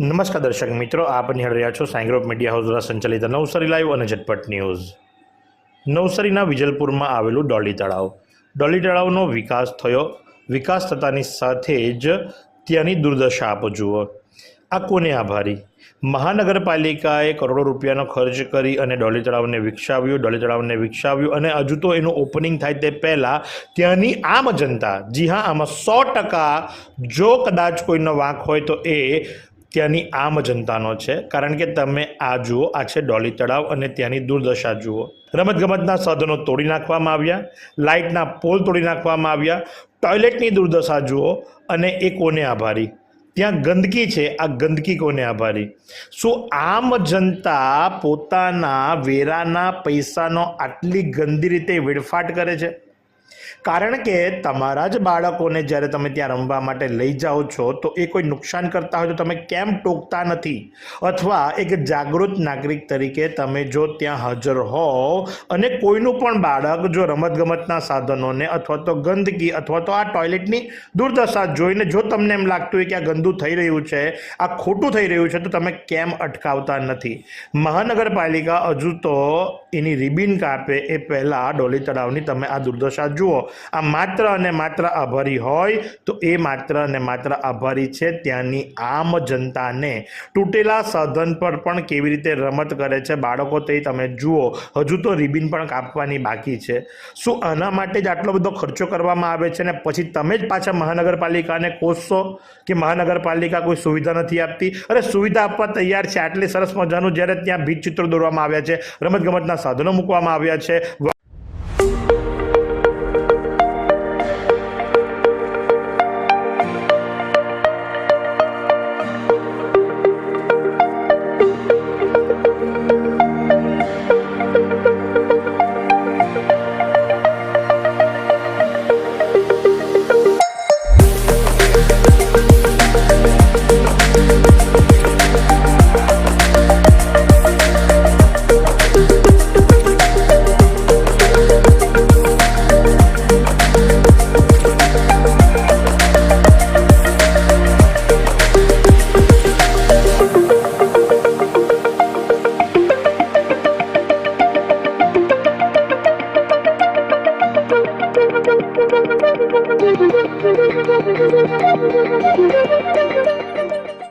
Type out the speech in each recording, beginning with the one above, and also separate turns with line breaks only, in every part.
નમસ્કાર દર્શક મિત્રો, આપ નિહાળ રહ્યા છો સાંગ્રોપ મીડિયા હાઉસ દ્વારા સંચાલિત નવસારી લાઈવ અને ઝટપટ ન્યૂઝ. નવસારીના વિજલપુરમાં આવેલું ડોલી તળાવ. ડોલી તળાવનો વિકાસ થયો. વિકાસ થતાની સાથે જ ત્યાંની દુર્દશા આપ જુઓ. આ કોને આભારી. મહાનગરપાલિકાએ કરોડો રૂપિયાનો ખર્ચ કરી અને ડોલી તળાવને વિકસાવ્યું, ડોલી તળાવને વિકસાવ્યું અને હજુ તો એનું ઓપનિંગ થાય તે પહેલાં ત્યાંની આમ જનતા, જી હા, આમાં સો ટકા જો કદાચ કોઈનો વાંક હોય તો એ ત્યાંની આમ જનતાનો છે. કારણ કે તમે આ જુઓ, આ છે ડોલી તળાવ અને ત્યાંની દુર્દશા જુઓ. રમતગમતના સાધનો તોડી નાખવામાં આવ્યા, લાઇટના પોલ તોડી નાખવામાં આવ્યા, ટોયલેટની દુર્દશા જુઓ અને એ કોને આભારી? ત્યાં ગંદકી છે, આ ગંદકી કોને આભારી? શું આમ જનતા પોતાના વેરાના પૈસાનો આટલી ગંદી રીતે વેડફાટ કરે છે? કારણ કે તમારા જ બાળકોને જ્યારે તમે ત્યાં રમવા માટે લઈ જાઓ છો, તો એ કોઈ નુકસાન કરતા હોય તો તમે કેમ ટોકતા નથી? અથવા એક જાગૃત નાગરિક તરીકે તમે જો ત્યાં હાજર હોવ અને કોઈનું પણ બાળક જો રમતગમતના સાધનોને અથવા તો ગંદકી અથવા તો આ ટોયલેટની દુર્દશા જોઈને જો તમને એમ લાગતું હોય કે આ ગંદુ થઈ રહ્યું છે, આ ખોટું થઈ રહ્યું છે, તો તમે કેમ અટકાવતા નથી? મહાનગરપાલિકા હજુ તો એની રિબિન કાપે એ પહેલાં ડોલી તળાવની તમે આ દુર્દશા જુઓ. આ માત્ર અને માત્ર આભારી હોય તો એ માત્ર અને માત્ર આભારી છે ત્યાંની આમ જનતાને. તૂટેલા સાધન પર પણ કેવી રીતે રમત કરે છે બાળકો તે તમે જુઓ. હજુ તો રિબિન પણ કાપવાની બાકી છે. શું આના માટે જ આટલો બધો ખર્ચો કરવામાં આવે છે ને પછી તમે જ પાછા મહાનગરપાલિકાને કોશશો કે મહાનગરપાલિકા કોઈ સુવિધા નથી આપતી? અરે સુવિધા આપવા તૈયાર છે. આટલી સરસ મજાનું જ્યારે ત્યાં ભીત ચિત્રો દોરવામાં આવ્યા છે, રમતગમતના સાધનો મૂકવામાં આવ્યા છે.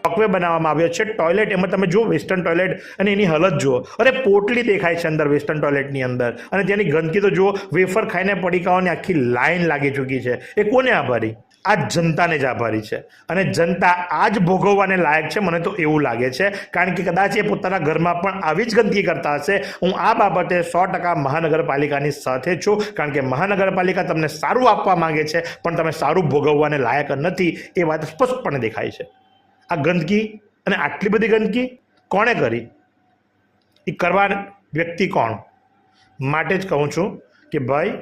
વોકવે બનાવવામાં આવ્યો છે. ટોયલેટ એમાં તમે જુઓ વેસ્ટર્ન ટોયલેટ અને એની હાલત જુઓ. અરે, પોટલી દેખાય છે અંદર વેસ્ટર્ન ટોયલેટની અંદર. અને ત્યાંની ગંદકી તો જુઓ વેફર ખાઈને પડીકાઓની આખી લાઈન લાગી ચૂકી છે. એ કોને આભારી? આ જનતાને જ આભારી છે. અને જનતા આ જ ભોગવવાને લાયક છે, મને તો એવું લાગે છે. કારણ કે કદાચ એ પોતાના ઘરમાં પણ આવી જ ગંદકી કરતા હશે. હું આ બાબતે સો ટકા મહાનગરપાલિકાની સાથે છું. કારણ કે મહાનગરપાલિકા તમને સારું આપવા માંગે છે, પણ તમે સારું ભોગવવાને લાયક નથી એ વાત સ્પષ્ટપણે દેખાય છે. આ ગંદકી અને આટલી બધી ગંદકી કોણે કરી? એ કરવા વ્યક્તિ કોણ? માટે જ કહું છું કે ભાઈ,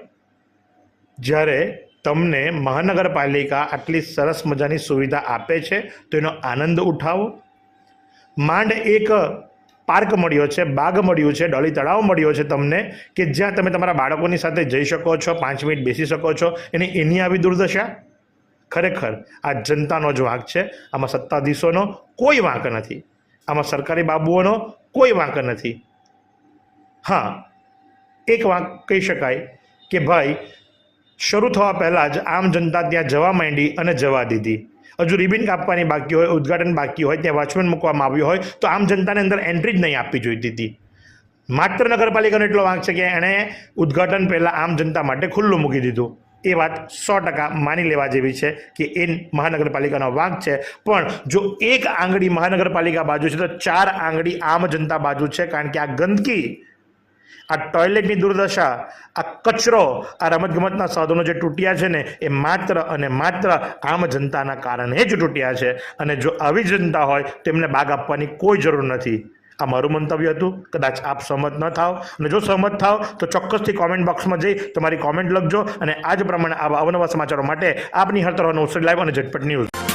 જ્યારે તમને મહાનગરપાલિકા આટલી સરસ મજાની સુવિધા આપે છે, તો એનો આનંદ ઉઠાવો. માંડ એક પાર્ક મળ્યો છે, બાગ મળ્યું છે, ડોલી તળાવ મળ્યો છે તમને, કે જ્યાં તમે તમારા બાળકોની સાથે જઈ શકો છો, પાંચ મિનિટ બેસી શકો છો, એને એની આવી દુર્દશા? ખરેખર, આ જનતાનો જ વાંક છે, આમાં સત્તાધીશોનો કોઈ વાંક નથી, આમાં સરકારી બાબુઓનો કોઈ વાંક નથી. હા, એક વાંક કહી શકાય કે ભાઈ શરૂ થવા પહેલાં જ આમ જનતા ત્યાં જવા માંડી અને જવા દીધી. હજુ રિબિન કાપવાની બાકી હોય, ઉદ્ઘાટન બાકી હોય, ત્યાં વોચમેન મૂકવામાં આવ્યું હોય, તો આમ જનતાને અંદર એન્ટ્રી જ નહીં આપવી જોઈતી હતી માત્ર નગરપાલિકાનો એટલો વાંક છે કે એણે ઉદ્ઘાટન પહેલાં આમ જનતા માટે ખુલ્લું મૂકી દીધું. એ વાત સો ટકા માની લેવા જેવી છે કે એ મહાનગરપાલિકાનો વાંક છે. પણ જો એક આંગળી મહાનગરપાલિકા બાજુ છે, તો ચાર આંગળી આમ જનતા બાજુ છે, કારણ કે આ ગંદકી આ ટોયલેટની દુર્દશા, આ કચરો, આ રમતગમતના સાધનો જે તૂટ્યા છે ને, એ માત્ર અને માત્ર આમ જનતાના કારણે જ તૂટ્યા છે. અને જો આવી જનતા હોય તો એમને બાગ આપવાની કોઈ જરૂર નથી. આ મારું મંતવ્ય હતું. કદાચ આપ સહમત ન થાવ. અને જો સહમત થાવ, તો ચોક્કસથી કોમેન્ટ બોક્સમાં જઈ તમારી કોમેન્ટ લખજો. અને આ જ પ્રમાણે આવા અવનવા સમાચારો માટે આપની હર તરફ નવસરી લાઈવ અને ઝટપટ ન્યૂઝ